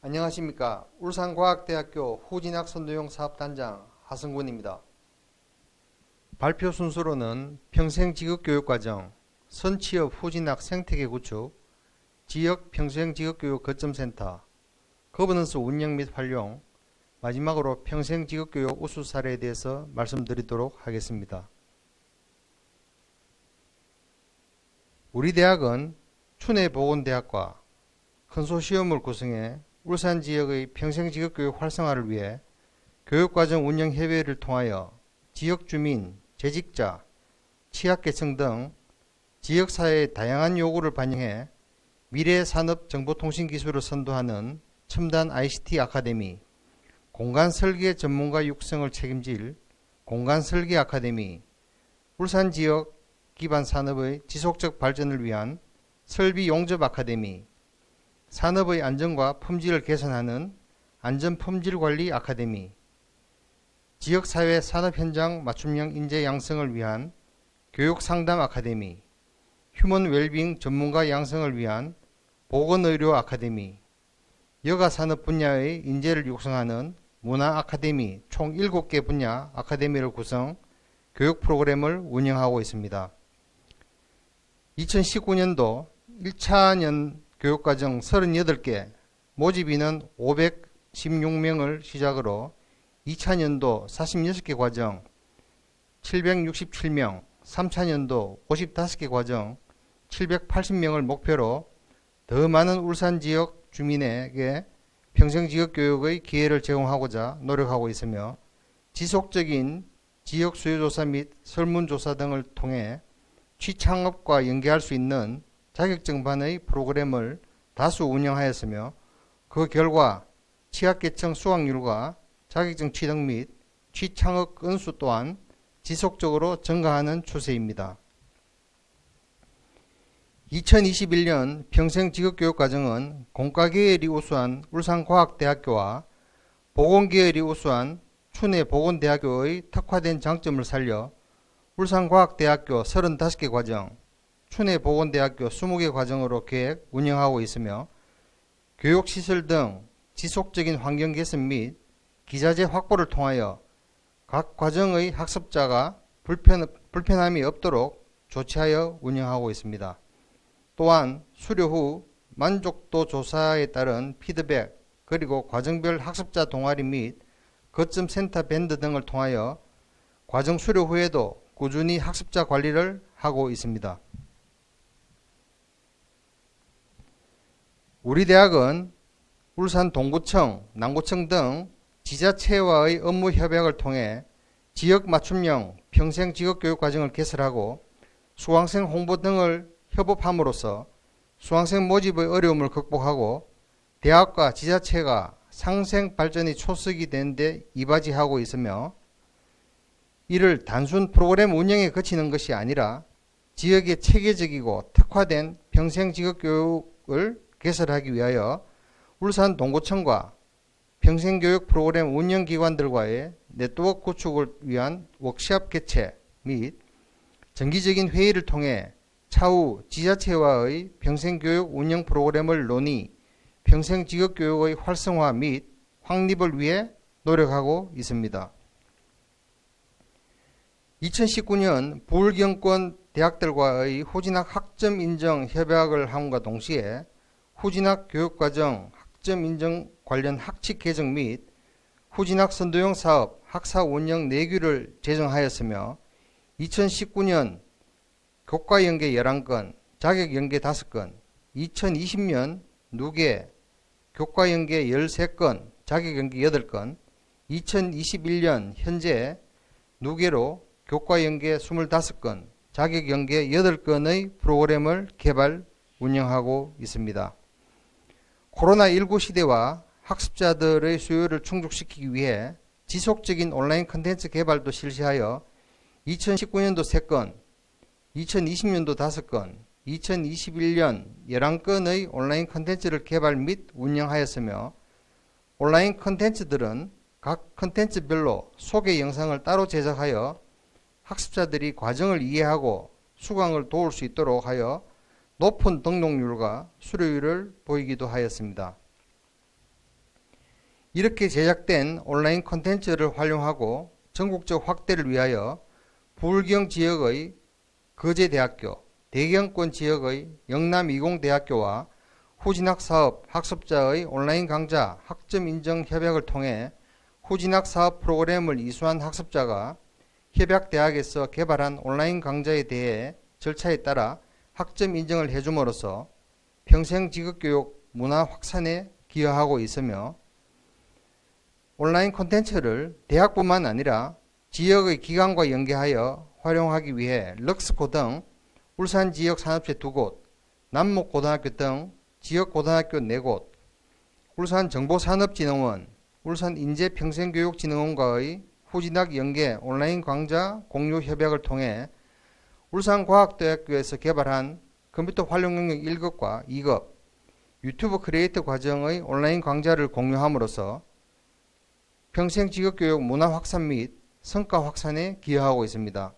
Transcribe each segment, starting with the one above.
안녕하십니까. 울산과학대학교 후진학 선도용 사업단장 하승군입니다. 발표 순서로는 평생직업교육과정, 선취업 후진학 생태계 구축, 지역 평생직업교육 거점센터, 거버넌스 운영 및 활용, 마지막으로 평생직업교육 우수 사례에 대해서 말씀드리도록 하겠습니다. 우리 대학은 춘해보건대학과 컨소시엄을 구성해 울산 지역의 평생직업교육 활성화를 위해 교육과정 운영 협의회를 통하여 지역 주민, 재직자, 취약계층 등 지역사회의 다양한 요구를 반영해 미래 산업 정보통신 기술을 선도하는 첨단 ICT 아카데미, 공간 설계 전문가 육성을 책임질 공간 설계 아카데미, 울산 지역 기반 산업의 지속적 발전을 위한 설비 용접 아카데미, 산업의 안전과 품질을 개선하는 안전품질관리 아카데미, 지역사회 산업 현장 맞춤형 인재 양성을 위한 교육상담 아카데미, 휴먼 웰빙 전문가 양성을 위한 보건의료 아카데미, 여가산업 분야의 인재를 육성하는 문화 아카데미 총 7개 분야 아카데미를 구성 교육 프로그램을 운영하고 있습니다. 2019년도 1차년 교육과정 38개, 모집인은 516명을 시작으로 2차년도 46개 과정 767명, 3차년도 55개 과정 780명을 목표로 더 많은 울산 지역 주민에게 평생직업교육의 기회를 제공하고자 노력하고 있으며 지속적인 지역 수요조사 및 설문조사 등을 통해 취창업과 연계할 수 있는 자격증반의 프로그램을 다수 운영하였으며 그 결과 취약계층 수강률과 자격증 취득 및 취창업 건수 또한 지속적으로 증가하는 추세입니다. 2021년 평생직업교육과정은 공과계열이 우수한 울산과학대학교와 보건계열이 우수한 춘해보건대학교의 특화된 장점을 살려 울산과학대학교 35개 과정, 춘해 보건대학교 20개 과정으로 계획 운영하고 있으며 교육시설 등 지속적인 환경 개선 및 기자재 확보를 통하여 각 과정의 학습자가 불편, 불편함이 없도록 조치하여 운영하고 있습니다. 또한 수료 후 만족도 조사에 따른 피드백 그리고 과정별 학습자 동아리 및 거점 센터 밴드 등을 통하여 과정 수료 후에도 꾸준히 학습자 관리를 하고 있습니다. 우리 대학은 울산 동구청, 남구청 등 지자체와의 업무 협약을 통해 지역 맞춤형 평생 직업 교육 과정을 개설하고 수강생 홍보 등을 협업함으로써 수강생 모집의 어려움을 극복하고 대학과 지자체가 상생 발전이 초석이 되는데 이바지하고 있으며 이를 단순 프로그램 운영에 그치는 것이 아니라 지역의 체계적이고 특화된 평생 직업 교육을 개설하기 위하여 울산 동구청과 평생교육 프로그램 운영기관들과의 네트워크 구축을 위한 워크샵 개최 및 정기적인 회의를 통해 차후 지자체와의 평생교육 운영 프로그램을 논의, 평생직업교육의 활성화 및 확립을 위해 노력하고 있습니다. 2019년 부울경권 대학들과의 후진학 학점 인정 협약을 함과 동시에 후진학 교육과정 학점 인정 관련 학칙 개정 및 후진학 선도용 사업 학사 운영 내규를 제정하였으며 2019년 교과 연계 11건, 자격 연계 5건, 2020년 누계 교과 연계 13건, 자격 연계 8건, 2021년 현재 누계로 교과 연계 25건, 자격 연계 8건의 프로그램을 개발 운영하고 있습니다. 코로나19 시대와 학습자들의 수요를 충족시키기 위해 지속적인 온라인 컨텐츠 개발도 실시하여 2019년도 3건, 2020년도 5건, 2021년 11건의 온라인 컨텐츠를 개발 및 운영하였으며 온라인 컨텐츠들은 각 컨텐츠별로 소개 영상을 따로 제작하여 학습자들이 과정을 이해하고 수강을 도울 수 있도록 하여 높은 등록률과 수료율을 보이기도 하였습니다. 이렇게 제작된 온라인 콘텐츠를 활용하고 전국적 확대를 위하여 부울경 지역의 거제대학교, 대경권 지역의 영남이공대학교와 후진학 사업 학습자의 온라인 강좌 학점 인정 협약을 통해 후진학 사업 프로그램을 이수한 학습자가 협약 대학에서 개발한 온라인 강좌에 대해 절차에 따라 학점 인정을 해줌으로써 평생 직업교육 문화 확산에 기여하고 있으며 온라인 콘텐츠를 대학뿐만 아니라 지역의 기관과 연계하여 활용하기 위해 럭스코 등 울산 지역 산업체 두 곳, 남목고등학교 등 지역 고등학교 네 곳, 울산 정보산업진흥원, 울산 인재평생교육진흥원과의 후진학 연계 온라인 강좌 공유 협약을 통해 울산과학대학교에서 개발한 컴퓨터 활용 능력 1급과 2급 유튜브 크리에이터 과정의 온라인 강좌를 공유함으로써 평생 직업교육 문화 확산 및 성과 확산에 기여하고 있습니다.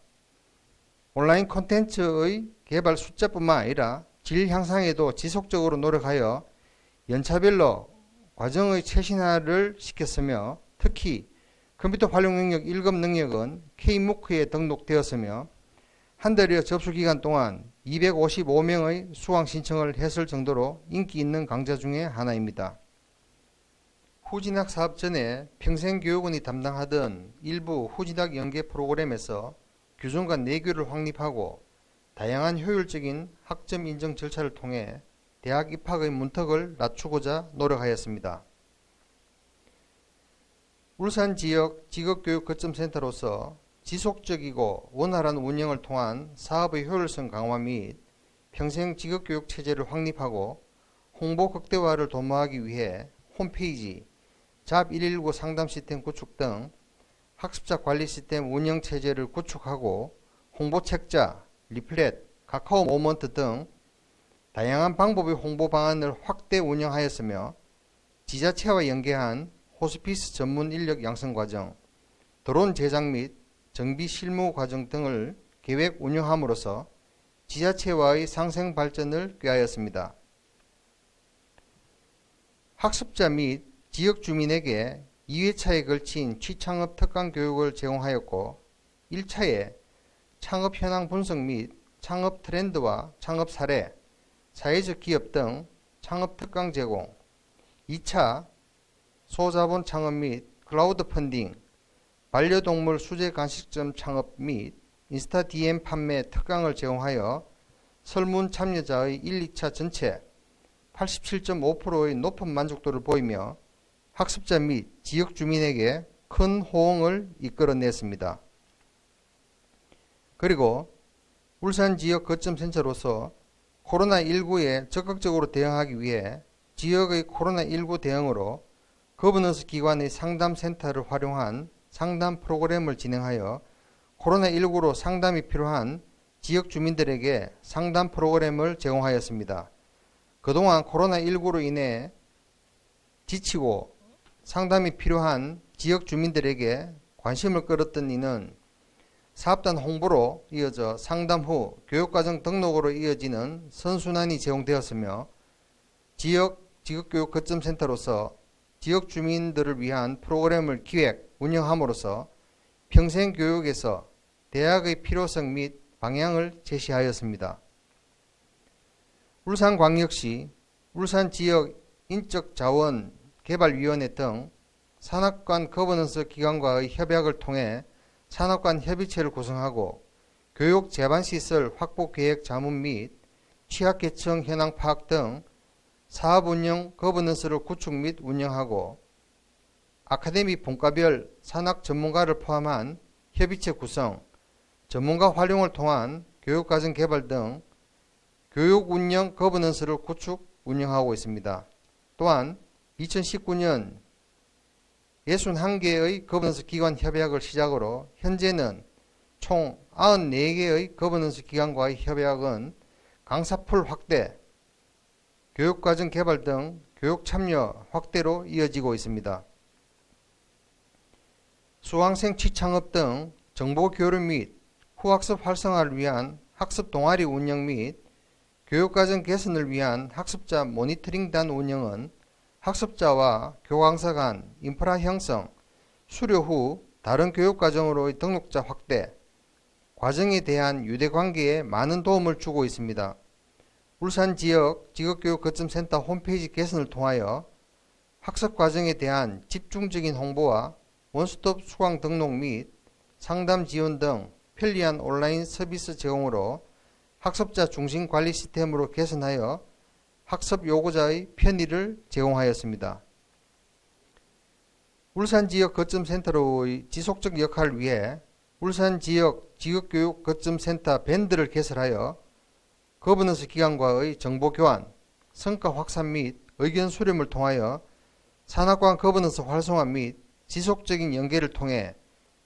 온라인 콘텐츠의 개발 숫자뿐만 아니라 질 향상에도 지속적으로 노력하여 연차별로 과정의 최신화를 시켰으며 특히 컴퓨터 활용 능력 1급 능력은 K무크에 등록되었으며 한 달여 접수 기간 동안 255명의 수강 신청을 했을 정도로 인기 있는 강좌 중의 하나입니다. 후진학 사업 전에 평생교육원이 담당하던 일부 후진학 연계 프로그램에서 교정관 4교를 확립하고 다양한 효율적인 학점 인정 절차를 통해 대학 입학의 문턱을 낮추고자 노력하였습니다. 울산 지역 직업교육 거점센터로서 지속적이고 원활한 운영을 통한 사업의 효율성 강화 및 평생 직업교육 체제를 확립하고 홍보 극대화를 도모하기 위해 홈페이지, 잡 119 상담 시스템 구축 등 학습자 관리 시스템 운영 체제를 구축하고 홍보 책자, 리플렛, 카카오 모먼트 등 다양한 방법의 홍보 방안을 확대 운영하였으며 지자체와 연계한 호스피스 전문 인력 양성 과정, 드론 제작 및 정비 실무 과정 등을 계획 운영함으로써 지자체와의 상생 발전을 꾀하였습니다. 학습자 및 지역 주민에게 2회차에 걸친 취창업 특강 교육을 제공하였고 1차에 창업 현황 분석 및 창업 트렌드와 창업 사례, 사회적 기업 등 창업 특강 제공 2차 소자본 창업 및 클라우드 펀딩, 반려동물 수제 간식점 창업 및 인스타 DM 판매 특강을 제공하여 설문 참여자의 1, 2차 전체 87.5%의 높은 만족도를 보이며 학습자 및 지역 주민에게 큰 호응을 이끌어냈습니다. 그리고 울산 지역 거점 센터로서 코로나19에 적극적으로 대응하기 위해 지역의 코로나19 대응으로 거버넌스 기관의 상담 센터를 활용한 상담 프로그램을 진행하여 코로나19로 상담이 필요한 지역 주민들에게 상담 프로그램을 제공하였습니다. 그동안 코로나19로 인해 지치고 상담이 필요한 지역 주민들에게 관심을 끌었던 이는 사업단 홍보로 이어져 상담 후 교육과정 등록으로 이어지는 선순환이 제공되었으며 지역 직업교육 거점센터로서 지역 주민들을 위한 프로그램을 기획, 운영함으로써 평생 교육에서 대학의 필요성 및 방향을 제시하였습니다. 울산광역시, 울산지역 인적자원 개발위원회 등 산악관 거버넌스 기관과의 협약을 통해 산업관 협의체를 구성하고 교육 제반 시설 확보 계획 자문 및 취약계층 현황 파악 등 사업 운영 거버넌스를 구축 및 운영하고 아카데미 본과별 산학 전문가를 포함한 협의체 구성, 전문가 활용을 통한 교육과정 개발 등 교육 운영 거버넌스를 구축 운영하고 있습니다. 또한 2019년 61개의 거버넌스 기관 협약을 시작으로 현재는 총 94개의 거버넌스 기관과의 협약은 강사풀 확대, 교육과정 개발 등 교육 참여 확대로 이어지고 있습니다. 수강생 취창업 등 정보 교류 및 후학습 활성화를 위한 학습 동아리 운영 및 교육과정 개선을 위한 학습자 모니터링단 운영은 학습자와 교강사 간 인프라 형성, 수료 후 다른 교육과정으로의 등록자 확대, 과정에 대한 유대관계에 많은 도움을 주고 있습니다. 울산 지역 직업교육 거점센터 홈페이지 개선을 통하여 학습 과정에 대한 집중적인 홍보와 원스톱 수강 등록 및 상담 지원 등 편리한 온라인 서비스 제공으로 학습자 중심 관리 시스템으로 개선하여 학습 요구자의 편의를 제공하였습니다. 울산 지역 거점 센터로의 지속적 역할을 위해 울산 지역 지역교육 거점 센터 밴드를 개설하여 거버넌스 기관과의 정보 교환, 성과 확산 및 의견 수렴을 통하여 산학관 거버넌스 활성화 및 지속적인 연계를 통해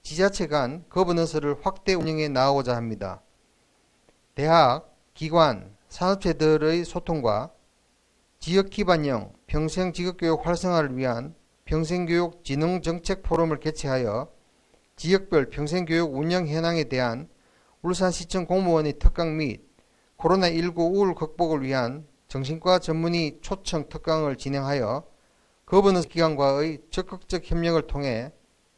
지자체 간 거버넌스를 확대 운영해 나가고자 합니다. 대학, 기관, 산업체들의 소통과 지역 기반형 평생 직업교육 활성화를 위한 평생교육 진흥 정책 포럼을 개최하여 지역별 평생교육 운영 현황에 대한 울산시청 공무원의 특강 및 코로나19 우울 극복을 위한 정신과 전문의 초청 특강을 진행하여 거버넌스 기관과의 적극적 협력을 통해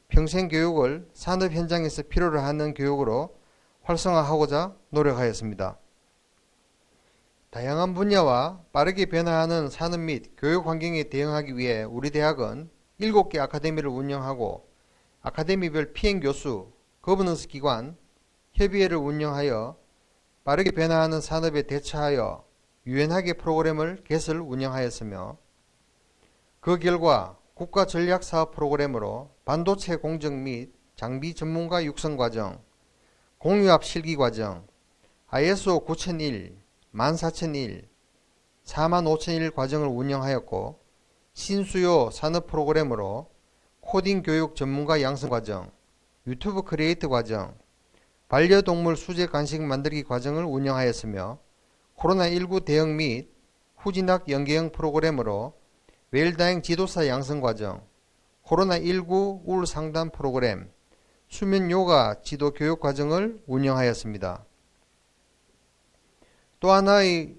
평생 교육을 산업 현장에서 필요로 하는 교육으로 활성화하고자 노력하였습니다. 다양한 분야와 빠르게 변화하는 산업 및 교육 환경에 대응하기 위해 우리 대학은 7개 아카데미를 운영하고 아카데미별 피행 교수, 거버넌스 기관, 협의회를 운영하여 빠르게 변화하는 산업에 대처하여 유연하게 프로그램을 개설 운영하였으며 그 결과 국가 전략 사업 프로그램으로 반도체 공정 및 장비 전문가 육성 과정, 공유압 실기 과정, ISO 9001, 14001, 45001 과정을 운영하였고 신수요 산업 프로그램으로 코딩 교육 전문가 양성 과정, 유튜브 크리에이터 과정, 반려동물 수제 간식 만들기 과정을 운영하였으며 코로나19 대응 및 후진학 연계형 프로그램으로 웰다잉 지도사 양성 과정, 코로나19 우울 상담 프로그램, 수면 요가 지도 교육 과정을 운영하였습니다. 또 하나의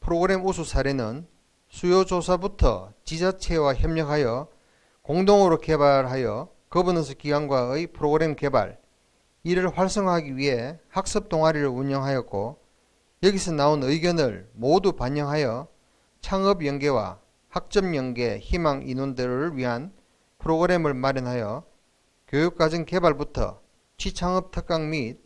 프로그램 우수 사례는 수요조사부터 지자체와 협력하여 공동으로 개발하여 거버넌스 기관과의 프로그램 개발, 이를 활성화하기 위해 학습 동아리를 운영하였고 여기서 나온 의견을 모두 반영하여 창업 연계와 학점 연계 희망 인원들을 위한 프로그램을 마련하여 교육과정 개발부터 취창업 특강 및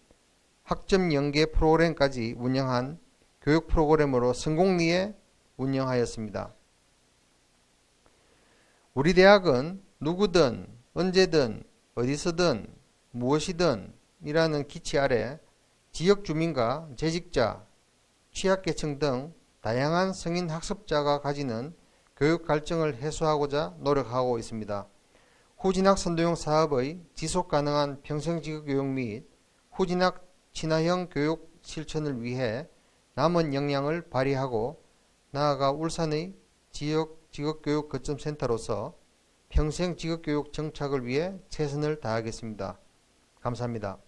학점 연계 프로그램까지 운영한 교육 프로그램으로 성공리에 운영하였습니다. 우리 대학은 누구든 언제든 어디서든 무엇이든 이라는 기치 아래 지역 주민과 재직자, 취약계층 등 다양한 성인 학습자가 가지는 교육 갈증을 해소하고자 노력하고 있습니다. 후진학 선도형 사업의 지속 가능한 평생직업교육 및 후진학 친화형 교육 실천을 위해 남은 역량을 발휘하고 나아가 울산의 지역 직업교육 거점센터로서 평생 직업교육 정착을 위해 최선을 다하겠습니다. 감사합니다.